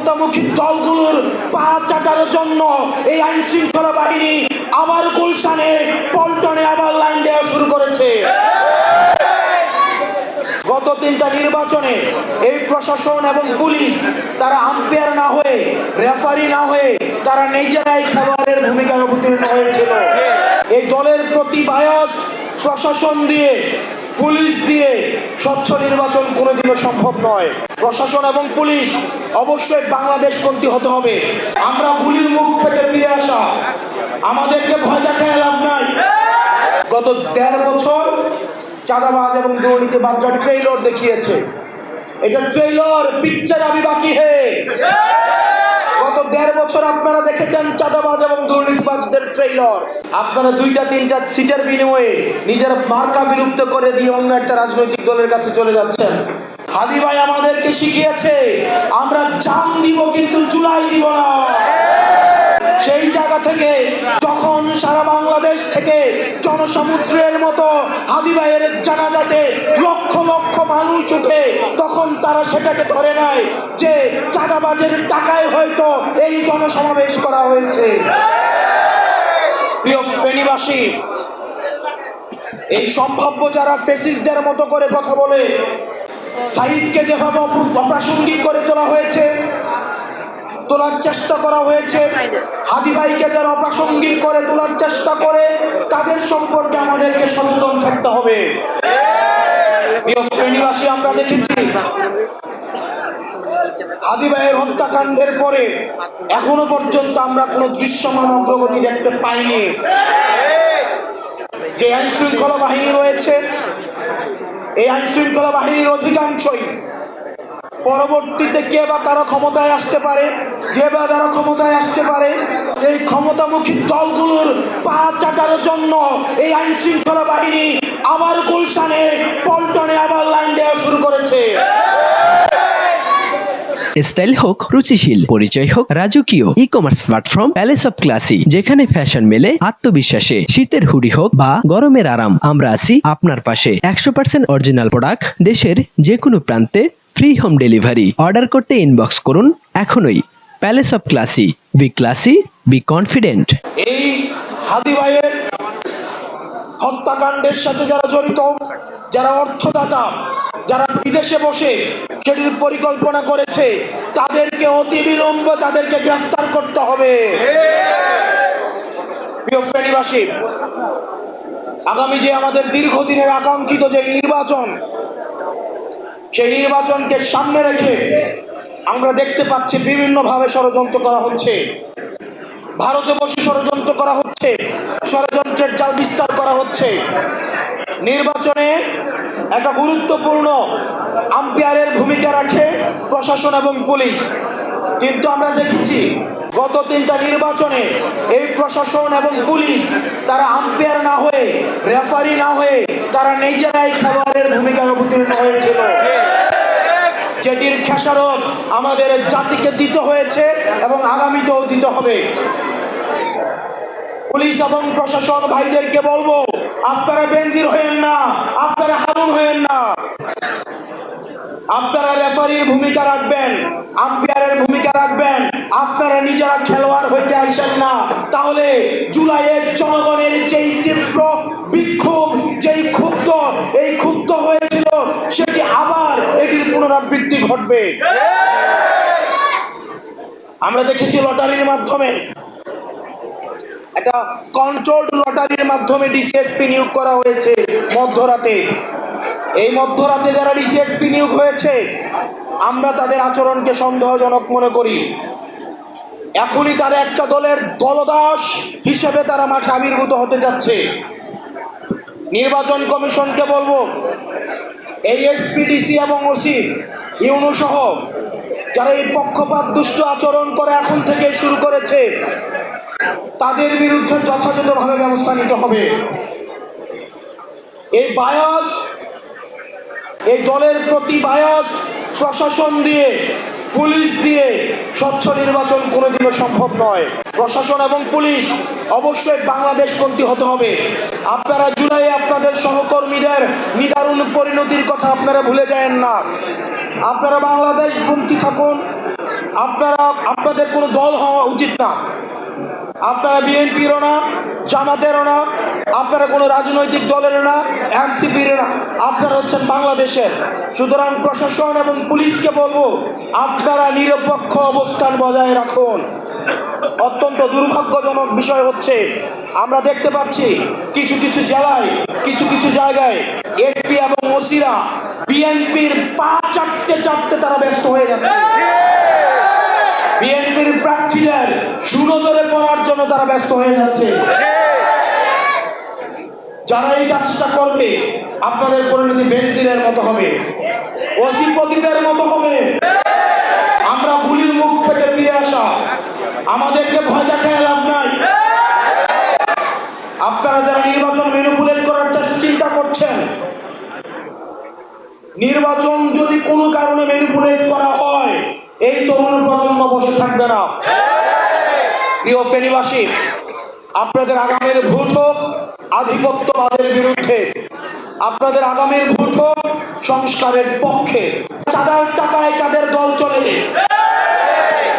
ক্ষমতামুখী দলগুলোর পা চাটার জন্য এই আইন শৃঙ্খলা বাহিনী আবার গুলশানে, পল্টনে আবার লাইন দেওয়া শুরু করেছে। গত তিনটা নির্বাচনে এই প্রশাসন এবং পুলিশ তারা আম্পায়ার না হয়ে রেফারি না হয়ে তারা নিজেরাই খেলোয়াড়ের ভূমিকায় অবতীর্ণ হয়েছিল। এই দলের প্রতি বায়াস প্রশাসন দিয়ে পুলিশ দিয়ে স্বচ্ছ নির্বাচন কোনোদিনও সম্ভব নয়। প্রশাসন এবং পুলিশ অবশ্যই বাংলাদেশপন্থী হতে হবে। আমরা গুলির মুখ থেকে ফিরে আসা। আমাদেরকে ভয় দেখায় লাভ নাই। গত দেড় বছর চাঁদাবাজ এবং দুর্নীতি বাচ্চার ট্রেইলর দেখিয়েছে। এটা ট্রেইলর, পিকচার আমি বাকি হে। গত দেড় বছর আপনারা দেখেছেন চাঁদাবাজ এবং দুর্নীতিবাজদের ট্রেইলর। আপনারা দুইটা, তিনটা সিটের বিনিময়ে নিজের মার্কা বিলুপ্ত করে দিয়ে অন্য একটা রাজনৈতিক দলের কাছে চলে যাচ্ছেন। হাদি ভাই আমাদেরকে শিখিয়েছে, আমরা জান দিব কিন্তু জুলাই দিব না। সেই জায়গা থেকে যখন সারা বাংলাদেশ থেকে জনসমুদ্রের মতো হাদি ভাইয়ের জানাজাতে লক্ষ লক্ষ মানুষ উঠে তখন তারা সেটাকে ধরে নেয় যে চাঁদাবাজের টাকায় হয়তো এই জনসমাবেশ করা হয়েছে। প্রিয় ফেনীবাসী এই সম্ভাব্য যারা ফেসিসদের মতো করে কথা বলে, সাইদকে যেভাবে অপ- অপ্রাসঙ্গিক করে তোলা হয়েছে তোলার চেষ্টা করা হয়েছে। হাদি ভাইকে যারা অপ্রাসঙ্গিক করে তোলার চেষ্টা করে, তাদের সম্পর্কে আমাদেরকে সচেতন থাকতে হবে। শ্রেণীবাসী, আমরা দেখেছি হাদি ভাইয়ের হত্যাকাণ্ডের পরে এখনও পর্যন্ত আমরা কোনো দৃশ্যমান অগ্রগতি দেখতে পাইনি। যে আইন শৃঙ্খলা বাহিনী রয়েছে, এই আইন শৃঙ্খলা বাহিনীর অধিকাংশই পরবর্তীতে কে বা কারও ক্ষমতায় আসতে পারে যে বা যারা ক্ষমতায় আসতে পারে, এই ক্ষমতামুখী দলগুলোর পা চাটার জন্য এই আইন শৃঙ্খলা বাহিনী আবার গুলশানে, পল্টনে আবার লাইন দেওয়া শুরু করেছে। স্টাইল হোক, রুচিশীল, পরিচয় হোক, রাজকীয় e commerce platform palace of classy যেখানে ফ্যাশন মেলে, আত্মবিশ্বাসে, শীতের হুডি হোক বা গরমের আরাম, আমরা আছি আপনার পাশে। একশো পার্সেন্ট অরিজিনাল প্রোডাক্ট দেশের যে কোনো প্রান্তে ফ্রি হোম ডেলিভারি অর্ডার করতে ইনবক্স করুন এখনই। Palace of classy be classy be confident এই হাদি ভাইয়ের হত্যাকাণ্ডের সাথে যারা জড়িত, যারা অর্থদাতা, যারা বিদেশে বসে সেটির পরিকল্পনা করেছে, তাদেরকে অতি বিলম্বে তাদেরকে গ্রেফতার করতে হবে। প্রিয় শ্রেণীবাসী, আগামী যে আমাদের দীর্ঘদিনের আকাঙ্ক্ষিত যে নির্বাচন, সেই নির্বাচনকে সামনে রেখে আমরা দেখতে পাচ্ছি বিভিন্নভাবে ষড়যন্ত্র করা হচ্ছে। ভারতে বসে ষড়যন্ত্র করা হচ্ছে। ষড়যন্ত্রের জাল বিস্তার করা হচ্ছে। নির্বাচনে একটা গুরুত্বপূর্ণ আম্পায়ারের ভূমিকা রাখে প্রশাসন এবং পুলিশ। কিন্তু আমরা দেখেছি, গত তিনটা নির্বাচনে এই প্রশাসন এবং পুলিশ তারা আম্পায়ার না হয়ে, রেফারি না হয়ে তারা নিজেরাই খেলোয়াড়ের ভূমিকায় অবতীর্ণ হয়েছিল। যেটির খেসারত আমাদের জাতিকে দিতে হয়েছে এবং আগামীতেও দিতে হবে। পুলিশ এবং প্রশাসন ভাইদেরকে বলব, আপনারা বেনজির হয়েন না, আপনারা হারুন হয়েন না। আপনারা রেফারির ভূমিকা রাখবেন, আম্পায়ারের ভূমিকা রাখবেন, আপনারা নিজেরা খেলোয়াড় হইতে আসেন না। তাহলে জুলাইয়ের জনগণের যেই তীব্র ঘটবে। আমরা দেখেছি লটারির মাধ্যমে একটা কন্ট্রোলড লটারির মাধ্যমে ডিসিএসপি নিয়োগ করা হয়েছে মধ্যরাতে। এই মধ্যরাতে যারা ডিসিএসপি নিয়োগ হয়েছে, আমরা তাদের আচরণকে সন্দেহজনক মনে করি। এখনই তারা একটা দলের দলদাস হিসেবে তারা মাঠে আবির্ভূত হতে যাচ্ছে। নির্বাচন কমিশনকে বলব এই এসপিডিসি এবং ওসি ইউনু সহ যারা এই পক্ষপাত দুষ্ট আচরণ করে এখন থেকে শুরু করেছে, তাদের বিরুদ্ধে যথাযথভাবে ব্যবস্থা নিতে হবে। এই বায়াস এই দলের প্রতি বায়াস প্রশাসন দিয়ে, পুলিশ দিয়ে স্বচ্ছ নির্বাচন কোনোদিনও সম্ভব নয়। প্রশাসন এবং পুলিশ অবশ্যই বাংলাদেশ বাংলাদেশপন্থী হতে হবে। আপনারা জুলাই আপনাদের সহকর্মীদের নিদারুণ পরিণতির কথা আপনারা ভুলে যায়েন না। আপনারা বাংলাদেশ বাংলাদেশপন্থী থাকুন। আপনারা, আপনাদের কোনো দল হওয়া উচিত না। আপনারা বিএনপিরও না, জামাতেরও না, আপনারা কোনো রাজনৈতিক দলের না এনসিপির না। আপনারা হচ্ছেন বাংলাদেশের। সুতরাং প্রশাসন এবং পুলিশকে বলব, আপনারা নিরপেক্ষ অবস্থান বজায় রাখুন। অত্যন্ত দুর্ভাগ্যজনক বিষয় হচ্ছে, আমরা দেখতে পাচ্ছি কিছু কিছু জেলায়, কিছু কিছু জায়গায় এসপি এবং ওসিরা বিএনপির পা চাটতে চাটতে তারা ব্যস্ত হয়ে যাচ্ছে। বিএনপির প্রার্থীদের সুনজরে পড়ার জন্য তারা ব্যস্ত হয়ে যাচ্ছে। যারা এই কাজটা করবে, আপনাদের পরিণতি বেনজিরের মতো হবে। ওসি প্রদীপের মতো হবে আমরা গুলির মুখ থেকে ফিরে আসা আমাদেরকে ভয় দেখায় লাভ নাই আপনারা যারা নির্বাচন ম্যানিপুলেট করার চেষ্টা চিন্তা করছেন নির্বাচন যদি কোনো কারণে ম্যানিপুলেট করা হয়, এই তরুণ প্রজন্ম বসে থাকবে না। প্রিয় ফেনীবাসী, আপনাদের আগামীর ভোট হোক, আধিপত্যবাদের বিরুদ্ধে। আপনাদের আগামীর ভোট হোক, সংস্কারের পক্ষে। চাঁদার টাকায় কাদের দল চলে?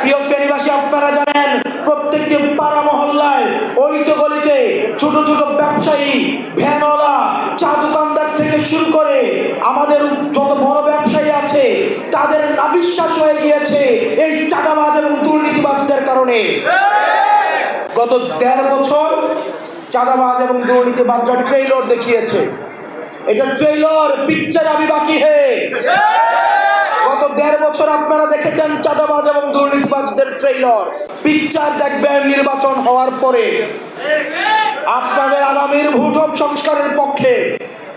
প্রিয় ফেনীবাসী, আপনারা জানেন, প্রত্যেকটি পাড়া মহল্লায় অলিতে গলিতে ছোট ছোট ব্যবসায়ী ভ্যানওয়ালা আমাদের যত বড় ব্যবসায়ী আছে, তাদের নাবিশ্বাস হয়ে গিয়েছে এই চাঁদাবাজ এবং দুর্নীতিবাজদের কারণে। গত দেড় বছর চাঁদাবাজ এবং দুর্নীতিবাজরা ট্রেইলর দেখিয়েছে। এটা ট্রেইলর, পিকচার আমি বাকি হে। গত দেড় বছর আপনারা দেখেছেন চাঁদাবাজ এবং দুর্নীতিবাজদের ট্রেইলর। পিকচার দেখবেন নির্বাচন হওয়ার পরে। আপনাদের আগামীর ভোট হোক সংস্কারের পক্ষে।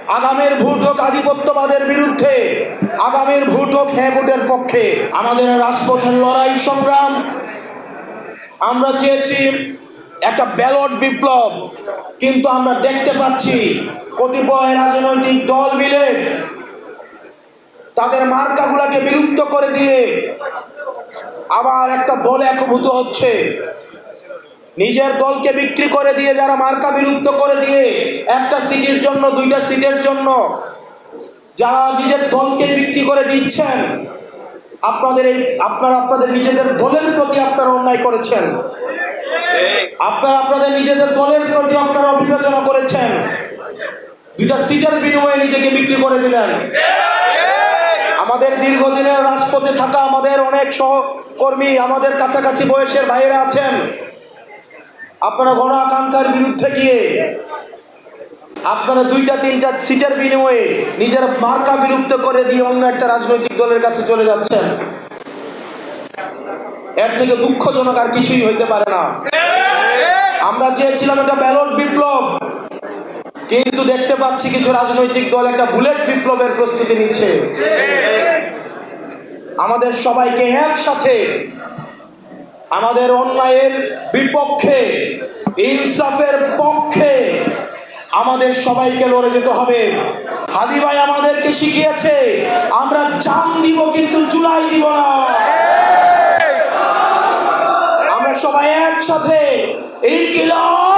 আগামীর ভোট হোক আধিপত্যবাদের বিরুদ্ধে, আগামীর ভোট হোক হ্যাঁ ভোটের পক্ষে। আমাদের রাজপথের লড়াই সংগ্রাম। আমরা চেয়েছি একটা ব্যালট বিপ্লব, কিন্তু আমরা দেখতে পাচ্ছি কতিপয় রাজনৈতিক দল মিলে তাদের মার্কাগুলাকে বিলুপ্ত করে দিয়ে আবার একটা দলে একভূত হচ্ছে। নিজের দলকে বিক্রি করে দিয়ে, যারা মার্কা বিলুপ্ত করে দিয়ে একটা সিটির জন্য, দুইটা সিটের জন্য যারা নিজের দলকে বিক্রি করে দিচ্ছেন, আপনাদের এই, আপনারা আপনাদের নিজেদের দলের প্রতি আপনারা অন্যায় করেছেন। আপনারা আপনাদের নিজেদের দলের প্রতি আপনারা অবিবেচনা করেছেন। দুইটা সিটের বিনিময়ে নিজেকে বিক্রি করে দিলেন। আমাদের দীর্ঘদিনের রাজপথে থাকা আমাদের অনেক সহকর্মী আমাদের কাছাকাছি বয়সের বাইরে আছেন। আপনারা গণ আকাঙ্ক্ষার বিরুদ্ধে গিয়ে আপনারা দুইটা, তিনটা সিটের বিনিময়ে নিজের মার্কা বিলুপ্ত করে দিয়ে অন্য একটা রাজনৈতিক দলের কাছে চলে যাচ্ছেন। এর থেকে দুঃখজনক আর কিছুই হইতে পারে না। আমরা চেয়েছিলাম একটা ব্যালট বিপ্লব, কিন্তু দেখতে পাচ্ছি কিছু রাজনৈতিক দল একটা বুলেট বিপ্লবের প্রস্তুতি নিচ্ছে। আমাদের সবাইকে একসাথে আমাদের অন্যায়ের বিপক্ষে, ইনসাফের পক্ষে আমাদের সবাইকে লড়ে যেতে হবে। হাদি ভাই আমাদেরকে শিখিয়েছে, আমরা জান দিব কিন্তু জুলাই দিব না। আমরা সবাই একসাথে ইনকিলাব